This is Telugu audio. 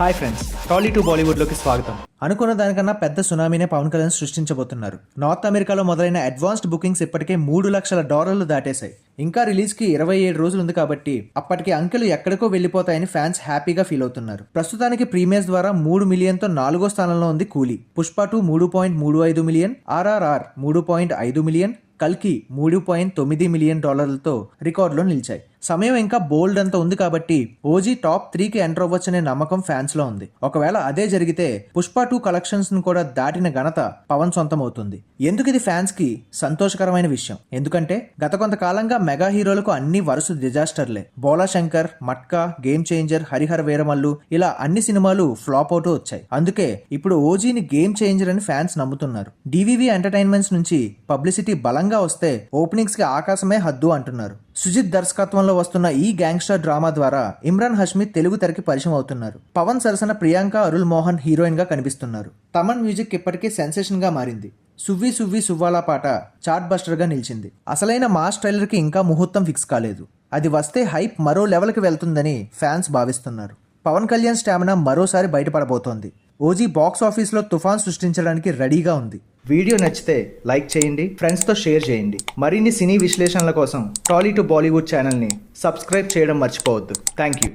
హాయ్ ఫ్రెండ్స్ టాలీ టు బాలీవుడ్లోకి స్వాగతం. అనుకున్న దానికన్నా పెద్ద సునామీనే పవన్ కళ్యాణ్ సృష్టించబోతున్నారు. నార్త్ అమెరికాలో మొదలైన అడ్వాన్స్డ్ బుకింగ్స్ ఇప్పటికే మూడు లక్షల డాలర్లు దాటేశాయి. ఇంకా రిలీజ్కి ఇరవై ఏడు రోజులు ఉంది కాబట్టి అప్పటికి అంకెలు ఎక్కడికో వెళ్ళిపోతాయని ఫ్యాన్స్ హ్యాపీగా ఫీల్ అవుతున్నారు. ప్రస్తుతానికి ప్రీమియర్స్ ద్వారా మూడు మిలియన్తో నాలుగో స్థానంలో ఉంది కూలీ. పుష్ప టూ మూడు పాయింట్ మూడు ఐదు మిలియన్ ఆర్ఆర్ఆర్ మూడు పాయింట్ ఐదు మిలియన్ కల్కి మూడు పాయింట్ తొమ్మిది మిలియన్ డాలర్లతో రికార్డులో నిలిచాయి. సమయం ఇంకా బోల్డ్ అంత ఉంది కాబట్టి ఓజీ టాప్ త్రీకి ఎంటర్ అవ్వచ్చనే నమ్మకం ఫ్యాన్స్లో ఉంది. ఒకవేళ అదే జరిగితే పుష్ప టూ కలెక్షన్స్ను కూడా దాటిన ఘనత పవన్ సొంతం అవుతుంది ఎందుకు ఇది ఫ్యాన్స్కి సంతోషకరమైన విషయం? ఎందుకంటే గత కొంతకాలంగా మెగా హీరోలకు అన్ని వరుస డిజాస్టర్లే బోలా శంకర్ మట్కా గేమ్ చేంజర్ హరిహర వీరమల్లు ఇలా అన్ని సినిమాలు ఫ్లాప్ అవుట్ వచ్చాయి. అందుకే ఇప్పుడు ఓజీని గేమ్ చేంజర్ అని ఫ్యాన్స్ నమ్ముతున్నారు. డివివి ఎంటర్టైన్మెంట్స్ నుంచి పబ్లిసిటీ బలంగా వస్తే ఓపెనింగ్స్కి ఆకాశమే హద్దు అంటున్నారు. సుజిత్ దర్శకత్వంలో వస్తున్న ఈ గ్యాంగ్స్టర్ డ్రామా ద్వారా ఇమ్రాన్ హష్మి తెలుగు తెరకి పరిచయం అవుతున్నారు. పవన్ సరసన ప్రియాంక అరుల్ మోహన్ హీరోయిన్గా కనిపిస్తున్నారు. తమన్ మ్యూజిక్ ఇప్పటికే సెన్సేషన్గా మారింది. సువ్వి సువ్వి సువ్వాలా పాట చార్ట్ బస్టర్గా నిలిచింది. అసలైన మాస్ ట్రైలర్కి ఇంకా ముహూర్తం ఫిక్స్ కాలేదు. అది వస్తే హైప్ మరో లెవెల్కి వెళ్తుందని ఫ్యాన్స్ భావిస్తున్నారు. పవన్ కళ్యాణ్ స్టామినా మరోసారి బయటపడబోతోంది. ఓజీ బాక్స్ ఆఫీస్లో తుఫాన్ సృష్టించడానికి రెడీగా ఉంది. వీడియో నచ్చితే లైక్ చేయండి ఫ్రెండ్స్తో షేర్ చేయండి. మరిన్ని సినీ విశ్లేషణల కోసం టాలీ టు బాలీవుడ్ ఛానల్ని సబ్స్క్రైబ్ చేయడం మర్చిపోవద్దు. Thank you